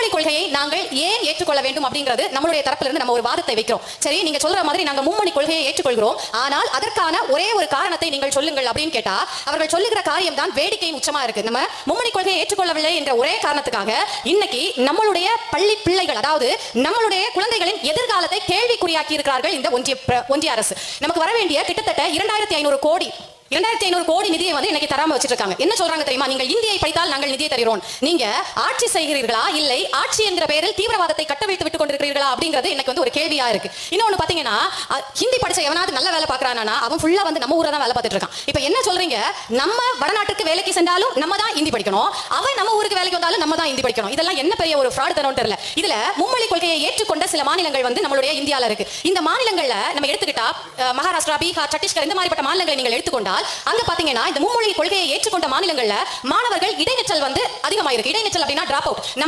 மும்மொழி கொள்கையை நாங்கள் ஏன் ஏற்றுக்கொள்ள வேண்டும் அப்படிங்கிறது நம்மளுடைய தரப்பிலிருந்து நம்ம ஒரு வாதத்தை வைக்கிறோம். சரி நீங்க சொல்ற மாதிரி நாங்க மும்மொழி கொள்கையை ஏற்றுக்கொள்கிறோம். ஆனால் அதற்கான ஒரே ஒரு காரணத்தை நீங்கள் சொல்லுங்கள் அப்படின்னு கேட்டா அவர்கள் சொல்லுகிற காரியம் தான் வேடிக்கையின் உச்சமா இருக்கு. நம்ம மும்மொழி கொள்கையை ஏற்றுக்கொள்ளவில்லை என்ற ஒரே காரணத்துக்காக இன்னைக்கு நம்மளுடைய பள்ளி பிள்ளைகள் அதாவது நம்மளுடைய குழந்தைகளின் எதிர்காலத்தை கேள்விக்குறியாக்கி இருக்கிறார்கள் இந்த ஒன்றிய ஒன்றிய அரசு. நமக்கு வர வேண்டிய கிட்டத்தட்ட இரண்டாயிரத்தி ஐநூறு கோடி இரண்டாயிரத்தி ஐநூறு கோடி நிதியை வந்து இன்னைக்கு தராம வச்சிட்டு இருக்காங்க என்ன சொல்றாங்க தெரியுமா? நீங்கள் இந்தியை படித்தால் நாங்கள் நிதியை தருகிறோம். நீங்க ஆட்சி செய்கிறீர்களா? இல்லை ஆட்சி என்கிற பெயரில் தீவிரவாதத்தை கட்டவிழ்த்து விட்டு இருக்கிறார்களா அப்படிங்கிறது எனக்கு வந்து ஒரு கேள்வியா இருக்கு. இன்னொன்னு பாத்தீங்கன்னா ஹிந்தி படிச்ச எவனாவது நல்ல வேலை பாக்குறானா அவன் ஃபுல்லா வந்து நம்ம ஊரை தான் வேலை பார்த்துட்டு இருக்கான். இப்போ என்ன சொல்றீங்க? நம்ம வடநாட்டுக்கு வேலைக்கு சென்றாலும் நம்ம தான் ஹிந்தி படிக்கணும். அவன் நம்ம ஊருக்கு வேலைக்கு வந்தாலும் நம்ம தான் ஹிந்தி படிக்கணும். இதெல்லாம் என்ன பெரிய ஒரு ஃப்ராட் தரும் தெரியல. இதுல மும்மொழி கொள்கையை ஏற்றுக்கொண்ட சில மாநிலங்கள் வந்து நம்மளுடைய இந்தியால இருக்கு. இந்த மாநிலங்கள்ல நம்ம எடுத்துக்கிட்டா மகாராஷ்டிரா பீகார் சத்தீஸ்கர் இந்த மாதிரிப்பட்ட மாநிலங்களை நீங்கள் எடுத்துக்கொண்டால் அங்க பாத்தீங்கன்னா இந்த மும்மொழி கொள்கையை ஏற்றுக்கொண்ட மாநிலங்கள்ல மாணவர்கள் இடைநிற்றல் வந்து அதிகமாயிருக்கு. இடைநிற்றல் அப்படின்னா டிராப் அவுட்